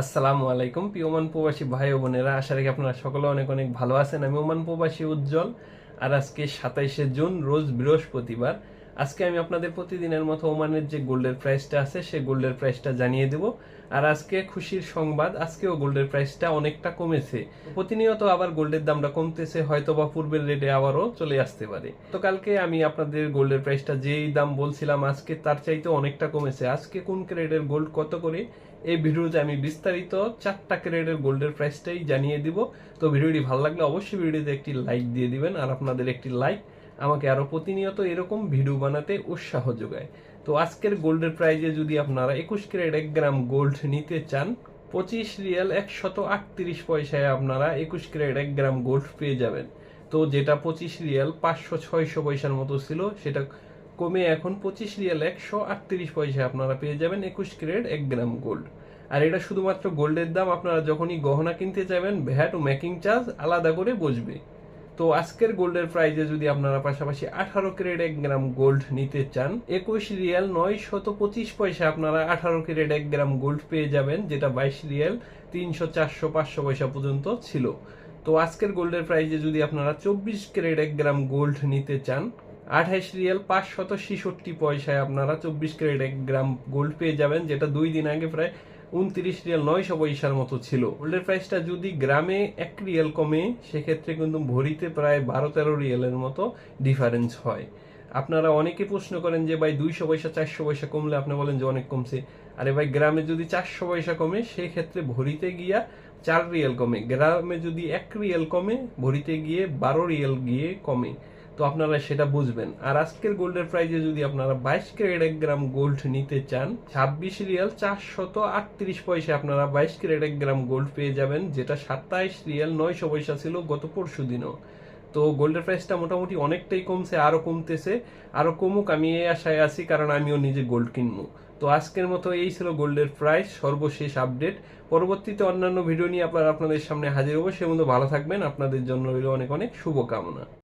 আসসালামু আলাইকুম, প্রিয় ওমান প্রবাসী ভাই ও বোনেরা। আশা রাখি আপনারা সকলে অনেক অনেক ভালো আছেন। আমি ওমান প্রবাসী উজ্জ্বল। আর আজকে সাতাইশে জুন, রোজ বৃহস্পতিবার। আজকে আমি আপনাদের প্রতিদিনের মতো ওমানের যে গোল্ডের প্রাইসটা আছে, সেই গোল্ডের প্রাইসটা জানিয়ে দেব। আর আজকে খুশির সংবাদ, আজকেও গোল্ডের প্রাইসটা অনেকটা কমেছে। প্রতিনিয়ত আবার গোল্ডের দামটা কমতেছে হয়তো বা পূর্বের রেটে আবারও চলে আসতে পারে। তো কালকে আমি আপনাদের গোল্ডের প্রাইসটা যেই দাম বলছিলাম, আজকে তার চাইতে অনেকটা কমেছে। আজকে কোন ক্রেডের গোল্ড কত করে, এই ভিডিওতে আমি বিস্তারিত চারটা ক্রেডের গোল্ডের প্রাইসটাই জানিয়ে দিব। তো ভিডিওটি ভালো লাগলে অবশ্যই ভিডিওতে একটি লাইক দিয়ে দিবেন, আর আপনাদের একটি লাইক আমাকে আরও প্রতিনিয়ত এরকম ভিডিও বানাতে উৎসাহ যোগায়। তো আজকের গোল্ডের প্রাইজে যদি আপনারা একুশ ক্যারেট এক গ্রাম গোল্ড নিতে চান, পঁচিশ রিয়াল একশত আটত্রিশ পয়সায় আপনারা একুশ ক্যারেট এক গ্রাম গোল্ড পেয়ে যাবেন। তো যেটা পঁচিশ রিয়াল পাঁচশো ছয়শো পয়সার মতো ছিল, সেটা কমে এখন পঁচিশ রিয়াল একশো আটত্রিশ পয়সায় আপনারা পেয়ে যাবেন একুশ ক্যারেট এক গ্রাম গোল্ড। আর এটা শুধুমাত্র গোল্ডের দাম, আপনারা যখনই গহনা কিনতে যাবেন, ভ্যাট ও মেকিং চার্জ আলাদা করে বসবে। তো আজকের গোল্ডের প্রাইজে যদি আপনারা পাশাপাশি আঠারো ক্যারেট এক গ্রাম গোল্ড নিতে চান, একুশ রিয়াল নয় শত পঁচিশ পয়সা আপনারা আঠারো ক্যারেট এক গ্রাম গোল্ড পেয়ে যাবেন, যেটা বাইশ রিয়াল তিনশো চারশো পাঁচশো পয়সা পর্যন্ত ছিল। তো আজকের গোল্ডের প্রাইজে যদি আপনারা চব্বিশ ক্যারেট এক গ্রাম গোল্ড নিতে চান আঠাইশ রিয়াল পাঁচ শত ছেষট্টি পয়সায় আপনারা চব্বিশ ক্যারেট এক গ্রাম গোল্ড পেয়ে যাবেন, যেটা দুই দিন আগে প্রায় উনত্রিশ রিয়াল নয়শো পয়সার মতো ছিল। গোল্ডের প্রাইসটা যদি গ্রামে এক রিয়াল কমে, সেক্ষেত্রে কিন্তু ভরিতে প্রায় বারো তেরো রিয়ালের মতো ডিফারেন্স হয়। আপনারা অনেকে প্রশ্ন করেন যে, ভাই, দুইশো পয়সা, চারশো পয়সা কমলে আপনি বলেন যে অনেক কমছে। আরে ভাই, গ্রামে যদি চারশো পয়সা কমে, সেক্ষেত্রে ভরিতে গিয়া চার রিয়াল কমে। গ্রামে যদি এক রিয়াল কমে, ভরিতে গিয়ে বারো রিয়াল গিয়ে কমে। তো আপনারা সেটা বুঝবেন। আর আজকের গোল্ডের প্রাইজে যদি আপনারা বাইশ ক্যারেট এক গ্রাম গোল্ড নিতে চান, ছাব্বিশ রিয়াল চারশত আটত্রিশ পয়সা আপনারা বাইশ ক্যারেট এক গ্রাম গোল্ড পেয়ে যাবেন, যেটা সাতাইশ রিয়াল নয়শো পয়সা ছিল গত পরশু দিনও। তো গোল্ডের প্রাইসটা মোটামুটি অনেকটাই কমছে, আরও কমতেছে, আরও কমুক, আমি এই আশায় আছি, কারণ আমিও নিজে গোল্ড কিনবো। তো আজকের মতো এই ছিল গোল্ডের প্রাইস সর্বশেষ আপডেট পরবর্তীতে অন্যান্য ভিডিও নিয়ে আপনার আপনাদের সামনে হাজির হব। সে মতো ভালো থাকবেন, আপনাদের জন্য রইল অনেক অনেক শুভকামনা।